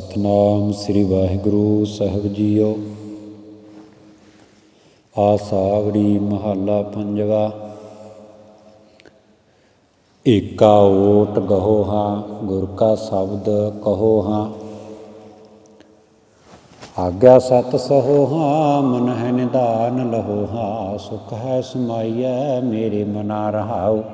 ਸਤਨਾਮ ਸ੍ਰੀ ਵਾਹਿਗੁਰੂ, ਸਾਹਿਬ ਜੀਓ। ਆਸਾਵੜੀ ਮਹੱਲਾ ਪੰਜਵਾ। ਏਕਾ ਓਟ ਗਹੋ ਹਾਂ, ਗੁਰ ਕਾ ਸ਼ਬਦ ਕਹੋ ਹਾਂ। ਆਗਿਆ ਸਤ ਸਹੋ ਹਾਂ, ਮਨ ਹੈ ਨਿਧਾਨ ਲਹੋ ਹਾਂ, ਸੁਖ ਹੈ ਸਮਾਈਐ, ਮੇਰੇ ਮਨਾ ਰਹਾਓ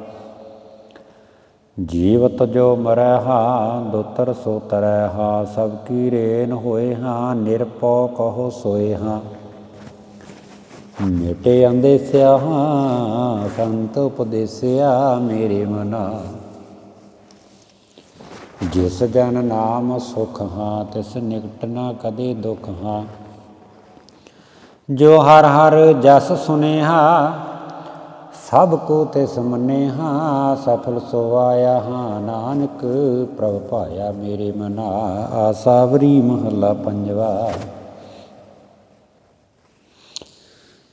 ਜੀਵਤ ਜੋ ਮਰੈ ਹਾਂ ਦੁਤਰ ਸੋ ਤਰੈ ਹਾਂ ਸਭ ਕੀ ਰੇਨ ਹੋਏ ਹਾਂ ਨਿਰਪਉ ਕਹੋ ਸੋਏ ਹਾਂ ਮਿਟੇ ਅੰਦੇਸਿਆ ਹਾਂ ਸੰਤ ਉਪਦੇਸਿਆ ਮੇਰੇ ਮਨਾ। ਜਿਸ ਜਨ ਨਾਮ ਸੁਖ ਹਾਂ ਤਿਸ ਨਿਕਟ ਨਾ ਕਦੇ ਦੁਖ ਹਾਂ ਜੋ ਹਰ ਹਰ ਜਸ ਸੁਨੇਹਾ ਸਭ ਕੋ ਤਿਸ ਮੰਨੇਹਾ, ਸਫਲ ਸੋ ਆਇਆ ਹਾਂ। ਨਾਨਕ ਪ੍ਰਭ ਪਾਇਆ ਮੇਰੇ ਮਨਾ ਆਸਾਵਰੀ ਮਹੱਲਾ ਪੰਜਵਾ।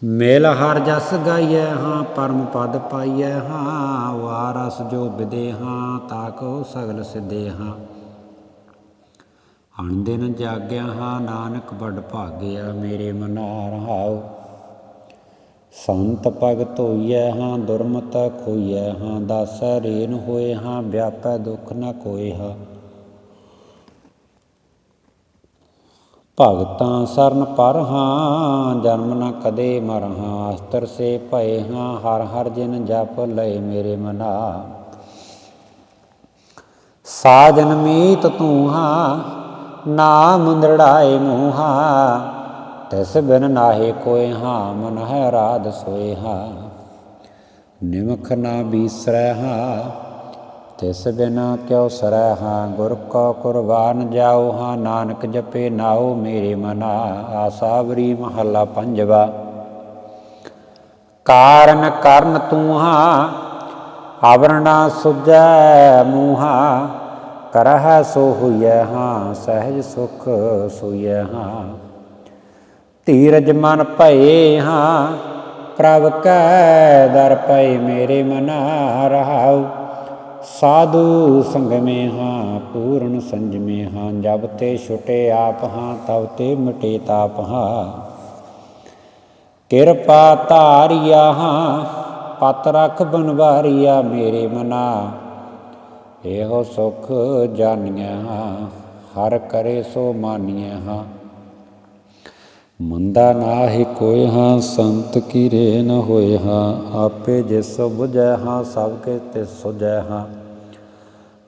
ਮੇਲ ਹਰ ਜਸ ਗਾਈਐ ਹਾਂ, ਪਰਮ ਪਦ ਪਾਈਐ ਹਾਂ ਵਾਰਸ ਜੋ ਬਿਦੇ ਹਾਂ ਤਾਕੋ ਸਗਲ ਸਿਦੇ ਹਾਂ। ਅਣ ਦਿਨ ਜਾਗਿਆ ਹਾਂ, ਨਾਨਕ ਵੱਡ ਭਾਗਿਆ ਮੇਰੇ ਮਨਾ, ਰਹਾਉ। ਸੰਤ ਭਗਤ ਹੋਈਐ ਹਾਂ, ਦੁਰਮਤ ਖੋਈਐ ਹਾਂ, ਦਾਸੈ ਰੇਨ ਹੋਏ ਹਾਂ, ਵਿਆਪੈ ਦੁਖ ਨ ਕੋਏ ਹਾਂ। ਭਗਤਾਂ ਸਰਨ ਪਰ ਹਾਂ, ਜਨਮ ਨ ਕਦੇ ਮਰ ਹਾਂ ਅਸਤਰ ਸੇ ਭਏ ਹਾਂ, ਹਰ ਹਰ ਜਿਨ ਜਪ ਲਏ ਮੇਰੇ ਮਨਾ। ਸਾਜਨ ਮੀਤ ਤੂੰ ਹਾਂ, ਨਾਮ ਨਿਰੜਾਏ ਮੂਹਾ ਤਿਸ ਬਿਨ ਨਾਹੀ ਕੋਇ ਹਾਂ ਮਨ ਹੈ ਰਾਧ ਸੋਏ ਹਾਂ ਨਿਮਖ ਨਾ ਬੀਸਰੈ ਹਾਂ ਤਿਸ ਬਿਨ ਕਿਉ ਸਰੈ ਹਾਂ ਗੁਰ ਕੋ ਕੁਰਬਾਨ ਜਾਉ ਹਾਂ ਨਾਨਕ ਜਪੇ ਨਾਉ ਮੇਰੇ ਮਨਾ। ਆਸਾਵਰੀ ਮਹੱਲਾ ਪੰਜਵਾ। ਕਾਰਨ ਕਰਨ ਤੂੰ ਹਾਂ ਆਵਰਣਾ ਸੁਜੈ ਮੂਹਾ। ਕਰਹਿ ਸੋ ਹੋਈਐ ਹਾਂ, ਸਹਿਜ ਸੁਖ ਸੋਈਐ ਹਾਂ। ਧੀਰਜ ਮਨ ਭਏ ਹਾਂ, ਪ੍ਰਭ ਕੈ ਦਰ ਪਏ ਮੇਰੇ ਮਨਾ ਰਹਾਉ। ਸਾਧੂ ਸੰਗਮੇ ਹਾਂ, ਪੂਰਨ ਸੰਜਮੇ ਹਾਂ, ਜਬ ਤੇ ਛੁਟੇ ਆਪ ਹਾਂ, ਤਬ ਤੇ ਮਿਟੇ ਤਾਪ ਹਾਂ। ਕਿਰਪਾ ਧਾਰਿਆ ਹਾਂ, ਪਤ ਰਖ ਬਨਵਾਰੀਆ ਮੇਰੇ ਮਨਾ। ਇਹੋ ਸੁਖ ਜਾਣੀਐ ਹਾਂ, ਹਰ ਕਰੇ ਸੋ ਮਾਨੀਐ ਹਾਂ। ਮੰਦਾ ਨਾਹੀ ਕੋਇ ਹਾਂ, ਸੰਤ ਕੀ ਰੇ ਨ ਹੋਏ ਹਾਂ। ਆਪੇ ਜਿਸ ਬੁਝੈ ਹਾਂ, ਸਭ ਕੇ ਤਿਸ ਸੁਝੈ ਹਾਂ।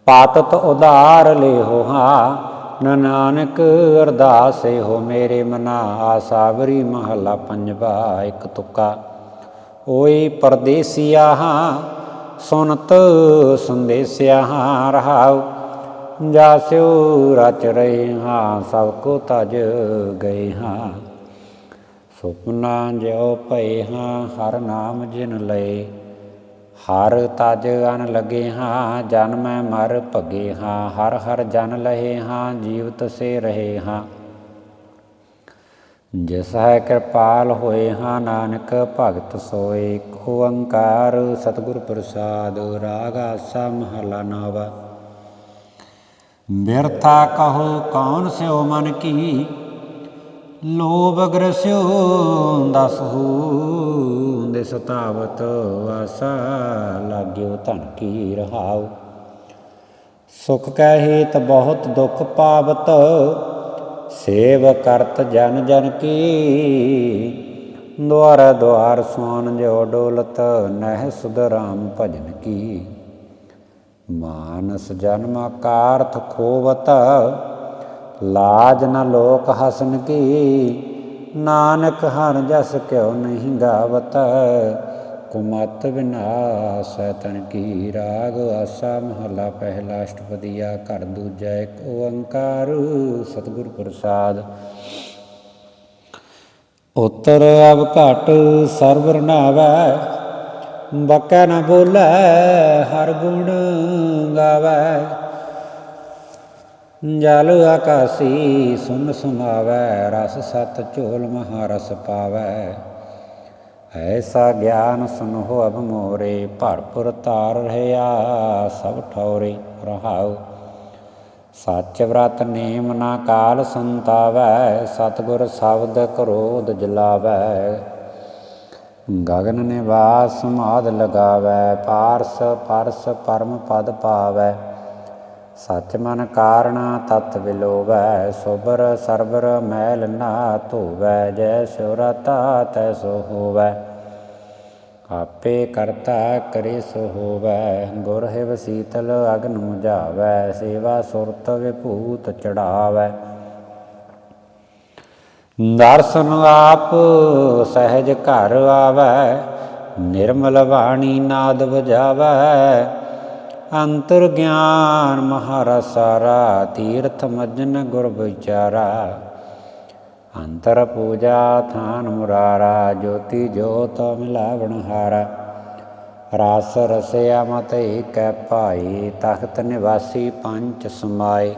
ਪਾਤਤ ਉਧਾਰ ਲੇਹੋ ਹਾਂ ਨ ਨਾਨਕ ਅਰਦਾਸੇ ਹੋ ਮੇਰੇ ਮਨਾ। ਆਸਾਵਰੀ ਮਹਲਾ ਪੰਜਵਾ ਇੱਕ ਤੁਕਾ। ਓਏ ਪਰਦੇਸੀਆ ਹਾਂ, ਸੁਨਤ ਸੰਦੇਸਿਆ ਹਾਂ, ਰਹਾਉ। ਜਾਸਿਓ ਰਚ ਰਹੇ ਹਾਂ, ਸਭ ਕੋ ਤਜ ਗਏ ਹਾਂ। ਸੁਪਨਾ ਜਿਉ ਭਏ ਹਾਂ, ਹਰ ਨਾਮ ਜਿਨ ਲਏ। ਹਰ ਤਜ ਅਨ ਲਗੇ ਹਾਂ ਜਨਮ ਮਰ ਭਗੇ ਹਾਂ। ਹਰ ਹਰ ਜਨ ਲਹੇ ਹਾਂ, ਜੀਵਤ ਸੇ ਰਹੇ ਹਾਂ। ਜਿਸ ਹੈ ਕਿਰਪਾਲ ਹੋਏ ਹਾਂ, ਨਾਨਕ ਭਗਤ ਸੋਏ। ਓੰਕਾਰ ਸਤਿਗੁਰ ਪ੍ਰਸਾਦ, ਰਾਗ ਆਸਾ ਮਹਲਾ ਨਾਵਾ। ਬਿਰਥਾ ਕਹੋ, ਕੌਣ ਸਿਓ ਮਨ ਕੀ? ਲੋਭ ਅਗਰਸਿਓ ਦਸਹੂ ਦੇ ਸਤਾਵਤ ਆਸਾ, ਲਾਗਿਓ ਧਨ ਕੀ ਰਹਾਉ। ਸੁਖ ਕੈ ਹੇਤ ਬਹੁਤ ਦੁਖ ਪਾਵਤ, ਸੇਵ ਕਰਤ ਜਨ ਜਨ ਕੀ। ਦੁਆਰ ਦੁਆਰ ਸੋਨ ਜੋ ਡੋਲਤ, ਨਹਿ ਸੁਧ ਰਾਮ ਭਜਨ ਕੀ। ਮਾਨਸ ਜਨਮ ਕਾਰਥ ਖੋਵਤ ਲਾਜ ਨ ਲੋਕ ਹਸਨ ਕੀ, ਨਾਨਕ ਹਰ ਜਸ ਕਿਉ ਨਹੀਂ ਗਾਵਤ, ਕੁਮਤ ਵਿਨਾਸ਼ ਤਨ ਕੀ ਰਾਗ, ਆਸਾ ਮਹਲਾ ਪਹਿਲਾ ਅਸ਼ਟਪਦੀਆ, ਘਰ ਦੂਜਾ ਇੱਕ ਓੰਕਾਰ, ਸਤਿਗੁਰ ਪ੍ਰਸਾਦ। ਉਤਰ ਅਬ ਘਟ ਸਰਵਰ ਨਾਵੈ, ਬਕੈ ਨ ਬੋਲੇ ਹਰ ਗੁਣ ਗਾਵੈ। ਜਲ ਆਕਾਸੀ ਸੁਨ ਸੁਨਾਵੈ, ਰਸ ਸਤ ਝੋਲ ਮਹਾਰਸ ਪਾਵੈ। ਐਸਾ ਗਿਆਨ ਸੁਨਹੁ ਅਬ ਮੋਰੇ, ਭਰਪੁਰ ਤਾਰ ਰਹਾ ਸਭ ਠੌਰੇ ਰਹਾਉ। ਸੱਚ ਵਰਤ ਨੇਮ ਨਾ ਕਾਲ ਸੰਤਾਵੈ, ਸਤਗੁਰ ਸ਼ਬਦ ਕਰੋਧ ਜਲਾਵੈ। ਗਗਨ ਨਿਵਾਸ ਸਮਾਦ ਲਗਾਵੈ, ਪਾਰਸ ਪਰਸ ਪਰਮ ਪਦ ਪਾਵੈ। ਸਚ ਮਨ ਕਾਰਣ ਤਤ ਵਿਲੋਵੈ, ਸੁਬਰ ਸਰਬਰ ਮੈਲ ਨਾ ਧੋਵੈ, ਜੈ ਸੁਰਤਾ ਤੈਸੋ ਹੋਵੈ। ਆਪੇ ਕਰਤਾ ਕਰੇ ਸੋ ਹੋਵੈ, ਗੁਰ ਹੈ ਸੀਤਲ ਅਗਨ ਮੁਝਾਵੈ ਸੇਵਾ ਸੁਰਤ ਵਿਭੂਤ ਚੜਾਵੈ। ਦਰਸ਼ਨ ਆਪ ਸਹਿਜ ਘਰ ਆਵੈ, ਨਿਰਮਲ ਬਾਣੀ ਨਾਦ ਵਜਾਵੈ ਅੰਤਰ ਗਿਆਨ ਮਹਾਰਸਾਰਾ ਤੀਰਥ ਮਜਨ ਗੁਰ ਵਿਚਾਰਾ। ਅੰਤਰ ਪੂਜਾ ਥਾਨ ਮੁਰਾਰਾ, ਜੋਤੀ ਜੋਤ ਮਿਲਾਵਣ ਹਾਰਾ। ਰਸ ਰਸਿਆ ਮਤ ਏਕੈ ਭਾਈ, ਤਖਤ ਨਿਵਾਸੀ ਪੰਚ ਸਮਾਏ।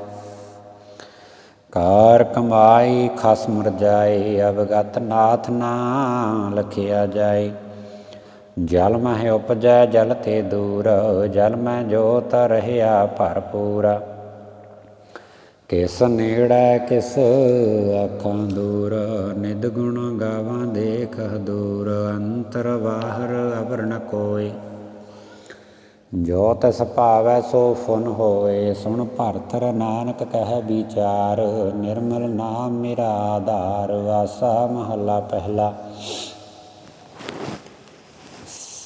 ਕਾਰ ਕਮਾਈ ਖਸਮ ਰਜਾਏ, ਅਵਗਤ ਨਾਥ ਨਾ ਲਖਿਆ ਜਾਏ। ਜਲ ਮਹਿ ਉਪਜੈ, ਜਲ ਤੇ ਦੂਰ, ਜਲ ਮੈਂ ਜੋਤ ਰਹਿਆ ਭਰਪੂਰ। ਕਿਸ ਨੇੜੈ ਕਿਸ ਆਖਾਂ ਦੂਰ ਨਿਦ ਗੁਣ ਗਾਵਾਂ ਦੇਖ ਦੂਰ, ਅੰਤਰ ਬਾਹਰ ਅਵਰਨ ਨ ਕੋਇ ਜੋ ਤਸ ਭਾਵੈ ਸੋ ਫੁਨ ਹੋਏ, ਸੁਣ ਭਰਤਰ ਨਾਨਕ ਕਹਿ ਵਿਚਾਰ, ਨਿਰਮਲ ਨਾਮ ਮੇਰਾ ਆਧਾਰ, ਵਾਸਾ ਮਹੱਲਾ ਪਹਿਲਾ।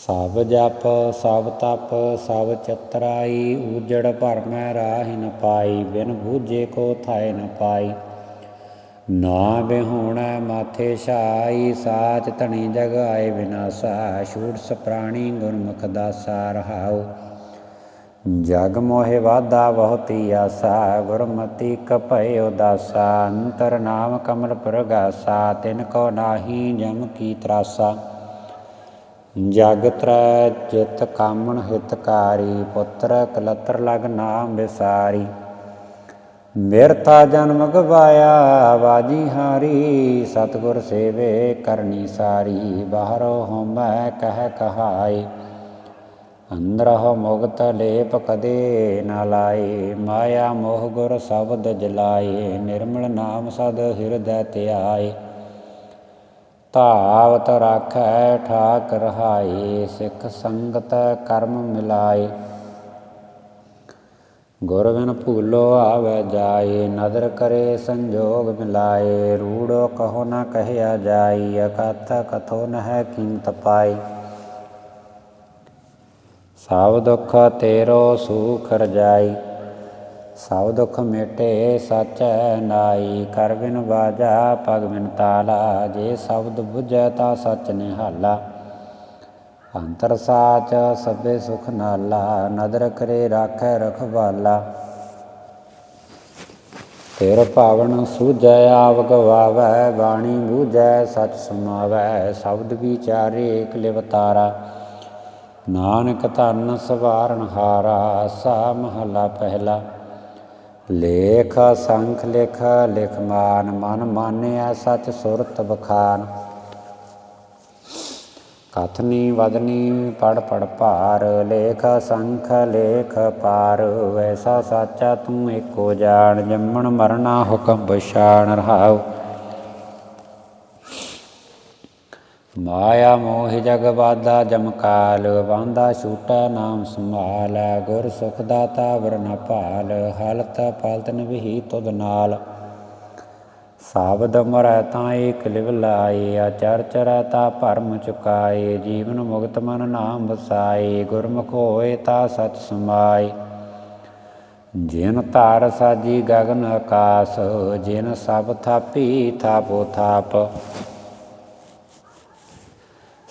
ਸਭ ਜਪ, ਸਭ ਤਪ, ਸਭ ਚਤਰਾਈ ਉਜੜ ਭਰਮੈ ਰਾਹਿ ਨ ਪਾਈ, ਬਿਨ ਬੂਝੇ ਕੋ ਥਾਇ ਨ ਪਾਈ। ਨਾ ਬਿਹੋਣੈ ਮਾਥੇ ਛਾਈ, ਸਾਚ ਧਣੀ ਜਗ ਆਏ ਵਿਨਾਸਾ ਛੂਟ ਸਪਰਾਣੀ ਗੁਰਮੁਖ ਦਾਸਾ ਰਹਾਉ। ਜਗ ਮੋਹਿ ਵਾਦਾ ਬਹੁਤੀ ਆਸਾ, ਗੁਰਮਤੀ ਕਪੈ ਉਦਾਸਾ, ਅੰਤਰ ਨਾਮ ਕਮਲ ਪ੍ਰਗਾਸਾ ਤਿਨ ਕੋ ਨਾਹੀ ਜਮ ਕੀ ਤਰਾਸਾ। ਜਗ ਤਰੈ ਚਿਤ ਕਾਮਣ ਹਿਤਕਾਰੀ ਪੁੱਤਰ ਕਲਤਰ ਲਗ ਨਾਮ ਵਿਸਾਰੀ। ਮਿਰਤਾ ਜਨਮ ਗਵਾਇਆ, ਬਾਜੀ ਹਾਰੀ, ਸਤਗੁਰ ਸੇਵੇ ਕਰਨੀ ਸਾਰੀ। ਬਾਹਰੋ ਹਉਮੈ ਕਹਿ ਕਹਾਈ ਅੰਦਰਹੁ ਮੁਗਤ ਲੇਪ ਕਦੇ ਨਾ ਲਾਏ ਮਾਇਆ ਮੋਹ ਗੁਰ ਸ਼ਬਦ ਜਲਾਏ ਨਿਰਮਲ ਨਾਮ ਸਦ ਹਿਰਦੈ ਧਿਆਏ ਧਾਵਤ ਰਾਖੈ ਠਾਕ ਰਹਾਈ ਸਿੱਖ ਸੰਗਤ ਕਰਮ ਮਿਲਾਏ। ਗੁਰ ਬਿਨ ਭੂਲੋ ਆਵੈ ਜਾਏ, ਨਦਰ ਕਰੇ ਸੰਜੋਗ ਮਿਲਾਏ। ਰੂੜੋ ਕਹੋ ਨਾ ਕਹਿਆ ਜਾਈ, ਅਕਥ ਕਥੋ ਨ ਹੈ ਕੀਮਤ ਪਾਈ ਸਭ ਦੁੱਖ ਤੇਰੋ ਸੁਖ ਰਜਾਈ। ਸਭ ਦੁਖ ਮਿਟੇ ਸਚੈ ਨਾਈ, ਕਰ ਬਿਨ ਬਾਜਾ ਪਗ ਬਿਨ ਤਾਲਾ, ਜੇ ਸ਼ਬਦ ਬੁਝੈ ਤਾ ਸਚ ਨਿਹਾਲਾ। ਅੰਤਰ ਸਾਚ ਸਭੇ ਸੁਖ ਨਾਲਾ, ਨਦਰ ਕਰੇ ਰਾਖੈ ਰਖਵਾਲਾ। ਤੇਰ ਭਾਵਨ ਸੂਝੈ ਆਪ ਗਵਾਵੈ, ਬਾਣੀ ਬੂਝੈ ਸਚ ਸਮਾਵੈ, ਸ਼ਬਦ ਵਿਚਾਰੇ ਏਕ ਲਿਵਤਾਰਾ ਨਾਨਕ ਧਨ ਸਵਾਰਨ ਹਾਰਾ, ਸਾ ਮਹਲਾ ਪਹਿਲਾ। ਲੇਖ ਸੰਖ ਲਿਖ ਲਿਖ ਮਾਨ, ਮਨ ਮਾਨਿਆ ਸਚ ਸੁਰਤ ਬਖਾਨ। ਕਥਨੀ ਵਦਨੀ ਪੜ ਪੜ ਭਾਰ, ਲੇਖ ਸੰਖ ਲੇਖ ਪਾਰ ਐਸਾ ਸਾਚਾ ਤੂੰ ਏਕੋ ਜਾਣ, ਜੰਮਣ ਮਰਨਾ ਹੁਕਮ ਪਛਾਣ ਰਹਾਉ। ਮਾਇਆ ਮੋਹਿ ਜਗ ਬਾਦਾ ਜਮਕਾਲ ਬਾਂਦਾ ਛੂਟਾ ਨਾਮ ਸੰਭਾਲ, ਗੁਰ ਸੁਖ ਦਾਤਾ ਵਰਨ ਭਾਲ, ਹਾਲਤ ਪਾਲਤ ਨਵਹੀ ਤੁਧ ਨਾਲ। ਸਾਬਦ ਮਰੈ ਤਾਂ ਏਕ ਲਿਵ ਲਾਏ ਆਚਰ ਚਰੈ ਤਾ ਭਰਮ ਚੁਕਾਏ, ਜੀਵਨ ਮੁਕਤ ਮਨ ਨਾਮ ਵਸਾਏ, ਗੁਰਮੁਖ ਹੋਏ ਤਾ ਸਚ ਸਮਾਏ। ਜਿਨ ਧਾਰ ਸਾਜੀ ਗਗਨ ਆਕਾਸ, ਜਿਨ ਸਭ ਥਾਪੀ ਥਾਪੋ ਥਾਪ।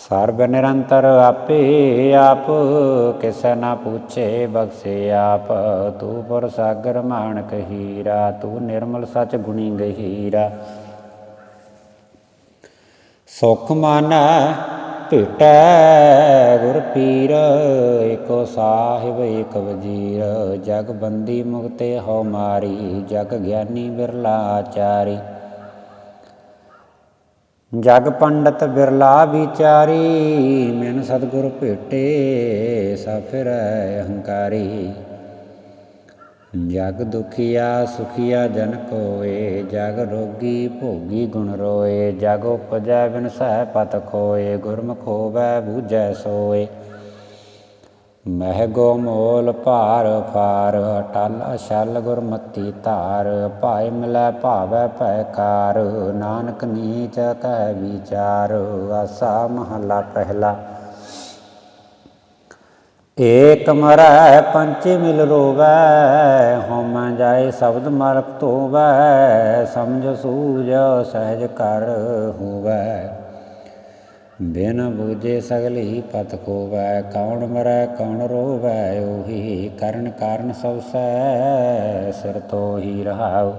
ਸਰਬ ਨਿਰੰਤਰ ਆਪੇ ਆਪ, ਕਿਸੈ ਨਾ ਪੁੱਛੇ ਬਖਸ਼ੇ ਆਪ। ਤੂੰ ਪੁਰ ਸਾਗਰ ਮਾਨਕ ਹੀਰਾ, ਤੂੰ ਨਿਰਮਲ ਸਚ ਗੁਣੀ ਗਹੀਰਾ। ਸੁਖ ਮਨ ਭੇਟੈ ਗੁਰ ਪੀਰ, ਏਕੋ ਸਾਹਿਬ, ਏਕ ਵਜੀਰ। ਜਗ ਬੰਦੀ ਮੁਕਤੇ ਹਉ ਮਾਰੀ, ਜਗ ਗਿਆਨੀ ਬਿਰਲਾ ਆਚਾਰੀ। ਜਗ ਪੰਡਤ ਬਿਰਲਾ ਵਿਚਾਰੀ, ਮੈਨ ਸਤਿਗੁਰ ਭੇਟੇ, ਸਫਿਰ ਫਿਰੈ ਹੰਕਾਰੀ। ਜਗ ਦੁਖੀਆ ਸੁਖੀਆ ਜਨ ਕੋਏ, ਜਗ ਰੋਗੀ ਭੋਗੀ ਗੁਣ ਰੋਏ, ਜਗ ਉਪਜੈ ਬਿਨ ਸਹਿ ਪਤ ਖੋਏ, ਗੁਰਮੁਖ ਹੋਵੈ ਬੂਝੈ ਸੋਏ। ਮਹਿਗੋ ਮੋਲ ਭਾਰ ਫਾਰ ਅਟਲ ਅਛਲ ਗੁਰਮਤੀ ਧਾਰ, ਭਾਇ ਮਿਲੈ ਭਾਵੈ ਭੈ ਕਾਰ, ਨਾਨਕ ਨੀਚ ਕਹਿ ਵਿਚਾਰ, ਆਸਾ ਮਹਲਾ ਪਹਿਲਾ। ਏਕ ਮਰੈ ਪੰਚੇ ਮਿਲ ਰੋਵੈ, ਹਉਮੈ ਜਾਏ ਸ਼ਬਦ ਮਲਕ ਧੋਵੈ, ਸਮਝ ਸੂਝ ਸਹਿਜ ਕਰ ਹੋਵੈ। ਬਿਨ ਬੂਝੇ ਸਗਲੀ ਪਤ ਕੋਵੈ ਕੌਣ ਮਰੈ, ਕੌਣ ਰੋਵੈ, ਉਹੀ ਕਰਨ ਕਾਰਨ ਸਭ ਸੈ ਸਿਰ ਤੋਹੀ ਰਹਾਉ।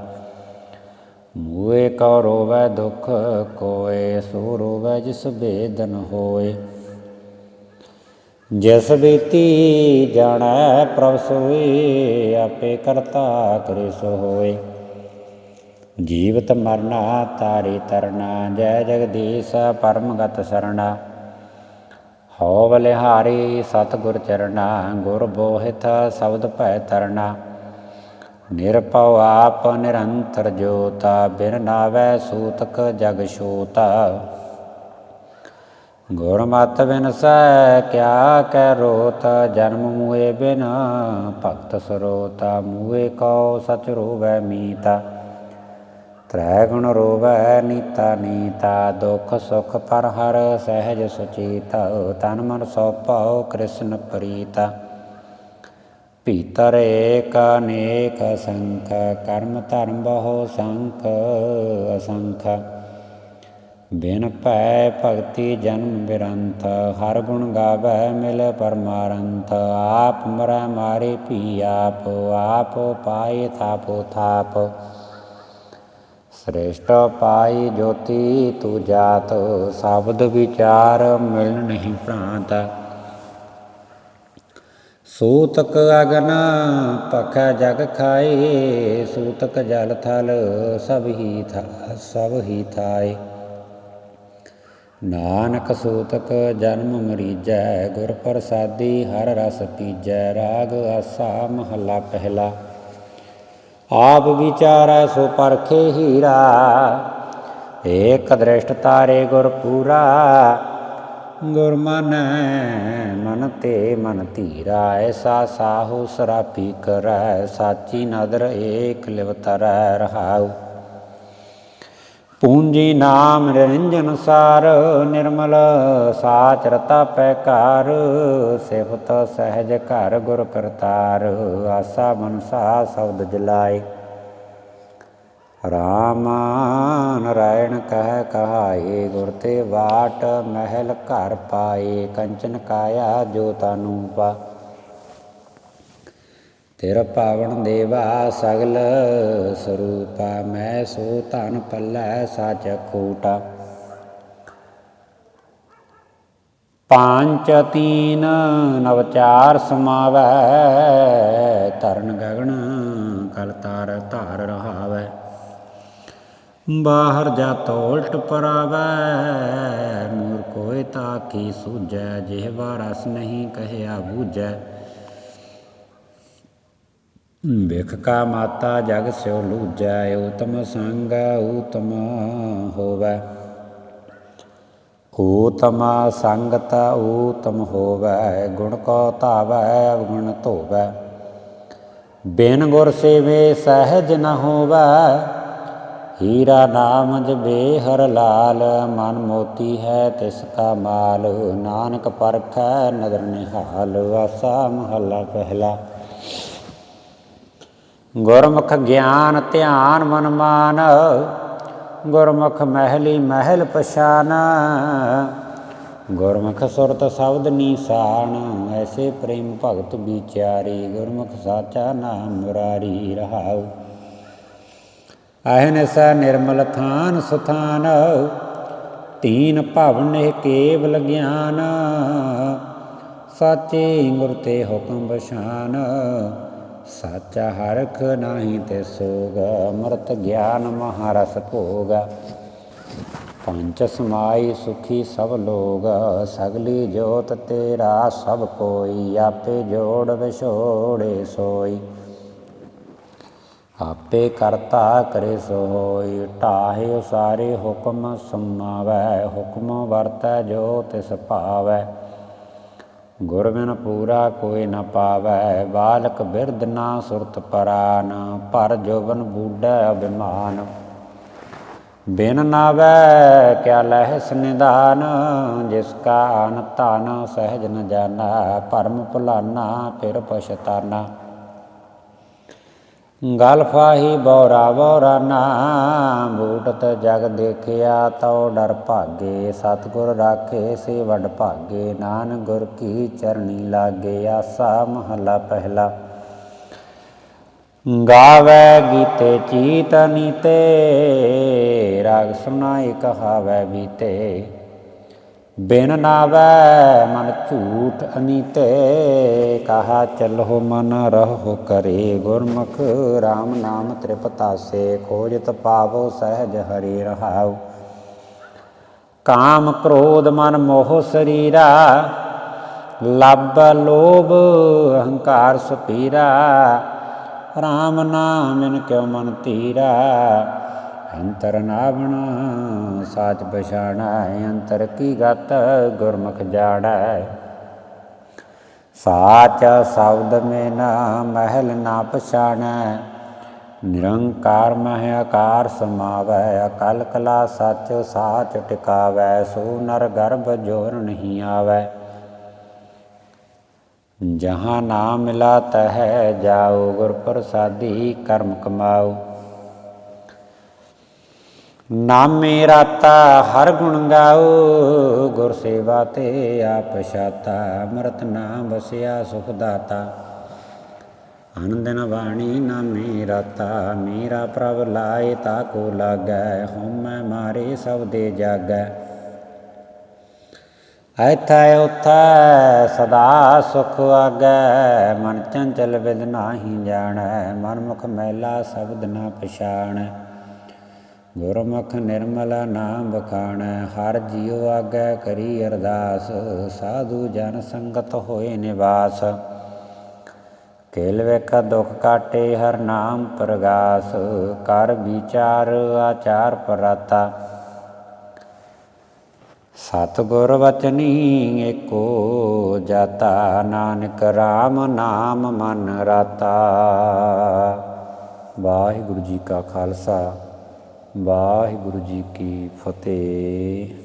ਮੂਏ ਕਉ ਰੋਵੈ ਦੁਖ, ਕੋਏ ਸੋ ਰੋਵੈ ਜਿਸ ਬੇਦਨ ਹੋਏ। ਜਿਸ ਬੀਤੀ ਜਾਣੈ ਪ੍ਰਭ ਸੋਈ, ਆਪੇ ਕਰਤਾ ਕਰੇ ਸੋ ਹੋਏ। ਜੀਵਤ ਮਰਨਾ ਤਾਰੀ ਤਰਨਾ, ਜੈ ਜਗਦੀਸ਼ ਪਰਮਗਤ ਸਰਣਾ। ਹਉ ਬਲਿਹਾਰੀ ਸਤਿਗੁਰ ਚਰਣਾ, ਗੁਰ ਬੋਹਿਤ ਸ਼ਬਦ ਭੈ ਤਰਨਾ ਨਿਰਭਉ ਆਪ ਨਿਰੰਤਰ ਜੋਤਾ, ਬਿਨ ਨਾਵੈ ਸੂਤਕ ਜਗ ਛੋਤਾ। ਗੁਰਮਤਿ ਬਿਨ ਸੈ ਕਿਆ ਕੈ ਰੋਤ, ਜਨਮ ਮੂਏ ਬਿਨ ਭਗਤ ਸਰੋਤਾ। ਮੂਏ ਕਉ ਸਚ ਰੋਵੈ ਮੀਤਾ। ਤ੍ਰੈ ਗੁਣ ਰੋਵੈ ਨੀਤਾ ਨੀਤਾ, ਦੁਖ ਸੁਖ ਪਰ ਹਰ ਸਹਿਜ ਸੁਚੀਤ, ਤਨ ਮਨ ਸੋ ਕ੍ਰਿਸ਼ਨ ਪ੍ਰੀਤਾ। ਭੀਤਰ ਏਕ ਅਨੇਕ ਸੰਖ ਕਰਮ ਧਰਮ ਬਹੁ ਸੰਖ ਅਸੰਖ। ਬਿਨ ਭੈ ਭਗਤੀ ਜਨਮ ਬਿਰੰਤ ਹਰ ਗੁਣ ਗਾਵੈ ਮਿਲ ਪਰਮਾਰੰਤ ਆਪ ਮਰੈ ਮਾਰੇ ਪੀ ਆਪ ਆਪ ਪਾਏ ਥਾਪੋ ਥਾਪ। ਸ੍ਰੇਸ਼ਟ ਪਾਈ ਜੋਤੀ ਤੂ ਜਾਤ, ਸ਼ਬਦ ਵਿਚਾਰ ਮਿਲ ਨਹੀਂ ਭ੍ਰਾਂਤ। ਸੂਤਕ ਅਗਨ ਪਖੈ ਜਗ ਖਾਏ, ਸੂਤਕ ਜਲ ਥਲ ਸਭ ਹੀ ਥਾ, ਸਭ ਹੀ ਥਾਏ। ਨਾਨਕ ਸੂਤਕ ਜਨਮ ਮਰੀਜੈ, ਗੁਰ ਪ੍ਰਸਾਦੀ ਹਰ ਰਸ ਪੀਜੈ, ਰਾਗ ਆਸਾ ਮਹੱਲਾ ਪਹਿਲਾ। ਆਪ ਵਿਚਾਰੈ ਸੋ ਪਰਖੇ ਹੀਰਾ, ਏਕ ਦ੍ਰਿਸ਼ਟ ਤਾਰੇ ਗੁਰ ਪੂਰਾ। ਗੁਰ ਮਨੈ ਮਨ ਤੇ ਮਨ ਧੀਰਾ, ਐਸਾ ਸਾਹੂ ਸਰਾਪੀ ਕਰੈ, ਸਾਚੀ ਨਦਰ ਏਕ ਲਿਵਤਰੈ ਰਹਾਉ। ਪੂੰਜੀ ਨਾਮ ਨਿਰੰਜਨ ਸਾਰ, ਨਿਰਮਲ ਸਾਚ ਰਤਾ ਪੈ ਘਰ ਸਿਫਤ ਸਹਿਜ ਘਰ ਗੁਰ ਕਰਤਾਰ, ਆਸਾ ਮਨਸਾ ਸ਼ਬਦ ਜਲਾਏ। ਰਾਮ ਨਾਰਾਇਣ ਕਹਿ ਕਹਾਏ, ਗੁਰ ਤੇ ਬਾਟ ਮਹਿਲ ਘਰ ਪਾਏ, ਕੰਚਨ ਕਾਇਆ ਜੋ ਤਨੂ ਪਾ। ਤੇਰਾ ਪਾਵਨ ਦੇਵਾ ਸਗਲ ਸਰੂਪਾ, ਮੈਂ ਸੋ ਧਨ ਪੱਲੈ ਸਚ ਖੂਟਾ। ਪੰਚ ਤੀਨ ਨਵਚਾਰ ਸਮਾਵੈ ਤਰਨ ਗਗਨ ਕਲ ਤਾਰ ਧਾਰ ਰਹਾਵੈ। ਬਾਹਰ ਜਾ ਤੋਲਟ ਪਰਾਵੈ, ਮੂਰ ਕੋਇ ਤਾਕੀ ਸੂਝੈ, ਜਿਹਵਾ ਰਸ ਨਹੀਂ ਕਹਿਆ ਬੂਝੈ। ਬਿਖ ਕਾ ਮਾਤਾ ਜਗ ਸਿਉ ਲੂਜੈ ਊਤਮ ਸੰਗ ਊਤਮ ਹੋਵੈ। ਊਤਮ ਸੰਗਤ ਊਤਮ ਹੋਵੈ, ਗੁਣ ਕੋ ਧਾਵੈ, ਅਵਗੁਣ ਧੋਵੈ। ਬਿਨ ਗੁਰ ਸੇਵੇ ਸਹਿਜ ਨ ਹੋਵੈ, ਹੀਰਾ ਨਾਮ ਜਬੇ ਹਰ ਲਾਲ। ਮਨ ਮੋਤੀ ਹੈ ਤਿਸ ਕਾ ਮਾਲ, ਨਾਨਕ ਪਰਖੈ ਨਦਰ ਨਿਹਾਲ ਆਸਾ ਮਹੱਲਾ ਪਹਿਲਾ। ਗੁਰਮੁਖ ਗਿਆਨ ਧਿਆਨ ਮਨ ਮਾਨ, ਗੁਰਮੁਖ ਮਹਿਲੀ ਮਹਿਲ ਪਛਾਨ। ਗੁਰਮੁਖ ਸੁਰਤ ਸ਼ਬਦ ਨੀਸਾਨ, ਐਸੇ ਪ੍ਰੇਮ ਭਗਤ ਵਿਚਾਰੀ, ਗੁਰਮੁਖ ਸਾਚਾ ਨਾਮ ਮੁਰਾਰੀ ਰਹਾਉ। ਅਹਨਸ ਨਿਰਮਲ ਥਾਨ ਸੁਥਾਨ, ਤੀਨ ਭਵਨ ਕੇਵਲ ਗਿਆਨ। ਸਾਚੇ ਗੁਰ ਤੇ ਹੁਕਮ ਬਸ਼ਾਨ ਸੱਚ ਹਰਖ ਨਾਹੀ ਤੇ ਸੋਗ, ਅਮਰਤ ਗਿਆਨ ਮਹਾਰਸ ਭੋਗ। ਪੰਚ ਸਮਾਈ ਸੁਖੀ ਸਭ ਲੋਗ, ਸਗਲੀ ਜੋਤ ਤੇਰਾ ਸਭ ਕੋਈ, ਆਪੇ ਜੋੜ ਵਿਛੋੜੇ ਸੋਈ। ਆਪੇ ਕਰਤਾ ਕਰੇ ਸੋ ਹੋਈ ਢਾਹੇ ਉਸਾਰੇ ਹੁਕਮ ਸੁਨਾਵੈ ਹੁਕਮ ਵਰਤੈ ਜੋ ਤਿਸ ਭਾਵੈ। ਗੁਰਬਿਨ ਪੂਰਾ ਕੋਈ ਨ ਪਾਵੈ, ਬਾਲਕ ਬਿਰਧ ਨਾ ਸੁਰਤ ਪਰਾਨ, ਭਰ ਜੋਬਨ ਬੂਢੈ ਅਭਿਮਾਨ। ਬਿਨ ਨਾਵੈ ਕਿਆ ਲਹਿਸ ਨਿਦਾਨ ਜਿਸ ਕਾ ਅਨ ਧਨ ਸਹਿਜ ਨ ਜਾਣਾ, ਭਰਮ ਭੁਲਾਨਾ ਫਿਰ ਪਛਤਾਨਾ। ਗਲ ਫਾਹੀ ਬੌਰਾ ਬੌਰਾ ਨਾ ਬੂਟਤ ਜਗ ਦੇਖਿਆ ਤਉ ਡਰ ਭਾਗੇ, ਸਤਿਗੁਰ ਰਾਖੇ ਸੇ ਵਡ ਭਾਗੇ, ਨਾਨਕ ਗੁਰ ਕੀ ਚਰਣੀ ਲਾਗੇ, ਆਸਾ ਮਹਲਾ ਪਹਿਲਾ। ਗਾਵੇ ਗੀਤੇ ਚੀਤ ਨੀਤੇ, ਰਾਗ ਸੁਨਾਈ ਕਹਾਵੇ ਬੀਤੇ। ਬਿਨ ਨਾਵੈ ਮਨ ਝੂਠ ਅਨੀਤੇ, ਕਹਾ ਚਲੋ ਮਨ ਰਹੋ ਕਰੇ ਗੁਰਮੁਖ RAM ਨਾਮ ਤ੍ਰਿਪਤਾਸੇ ਖੋਜਤ ਪਾਵੋ ਸਹਿਜ ਹਰੀ ਰਹਾਉ। ਕਾਮ ਕ੍ਰੋਧ ਮਨ ਮੋਹ ਸਰੀਰਾ, ਲੱਭ ਲੋਭ ਅਹੰਕਾਰ ਸੁਪੀਰਾ RAM ਨਾਮ ਇਨ ਕਿਉ ਮਨ ਤੀਰਾ। ਅੰਤਰ ਨਾਵਣ ਸਾਚ ਪਛਾਣੈ, ਅੰਤਰ ਕੀ ਗਤ ਗੁਰਮੁਖ ਜਾਣੈ। ਸਾਚ ਸ਼ਬਦ ਮੇ ਨਾ ਮਹਿਲ ਨਾ ਪਛਾਣੈ, ਨਿਰੰਕਾਰ ਮਹਿ ਆਕਾਰ ਸਮਾਵੈ। ਅਕਲ ਕਲਾ ਸੱਚ ਸਾਚ ਟਿਕਾਵੈ, ਸੋ ਨਰ ਗਰਭ ਜੋਰ ਨਹੀਂ ਆਵੈ। ਜਹਾਂ ਨਾਮ ਮਿਲਾ ਤਹ ਜਾਓ ਗੁਰ ਪ੍ਰਸਾਦੀ ਕਰਮ ਕਮਾਓ। ਨਾਮੇ ਰਾਤਾ ਹਰ ਗੁਣ ਗਾਓ, ਗੁਰ ਸੇਵਾ ਤੇ ਆਪ ਛਾਤਾ, ਅਮਰਤ ਨਾਮ ਵਸਿਆ ਸੁਖ ਦਾਤਾ। ਆਨੰਦ ਬਾਣੀ ਨਾਮੇ ਰਾਤਾ, ਮੇਰਾ ਪ੍ਰਭ ਲਾਏ ਤਾ ਕੋ ਲਾਗੈ ਹਉਮੈ ਮਾਰੇ ਸਭ ਦੇ ਜਾਗੈ। ਐਥੈ ਉਥੈ ਸਦਾ ਸੁਖ ਆਗੈ, ਮਨ ਚੰਚਲ ਵਿਦ ਨਾਹੀ ਜਾਣੈ, ਮਨ ਮੁਖ ਮੈਲਾ ਸ਼ਬਦ ਨਾ ਪਛਾਣੈ। ਗੁਰਮੁਖ ਨਿਰਮਲ ਨਾਮ ਬਖਾਣੈ ਹਰ ਜੀਉ ਆਗੈ ਕਰੀ ਅਰਦਾਸ, ਸਾਧੂ ਜਨ ਸੰਗਤ ਹੋਏ ਨਿਵਾਸ। ਕੇਲ ਵੇਖ ਦੁਖ ਕਾਟੇ ਹਰ ਨਾਮ ਪ੍ਰਗਾਸ, ਕਰ ਵਿਚਾਰ ਆਚਾਰ ਪਰਾਤਾ। ਸਤਿਗੁਰ ਵਚਨੀ ਏਕੋ ਜਾਤਾ, ਨਾਨਕ RAM ਨਾਮ ਮਨ ਰਾਤਾ। ਵਾਹਿਗੁਰੂ ਜੀ ਕਾ ਖਾਲਸਾ। ਵਾਹਿਗੁਰੂ ਜੀ ਕੀ ਫਤਿਹ।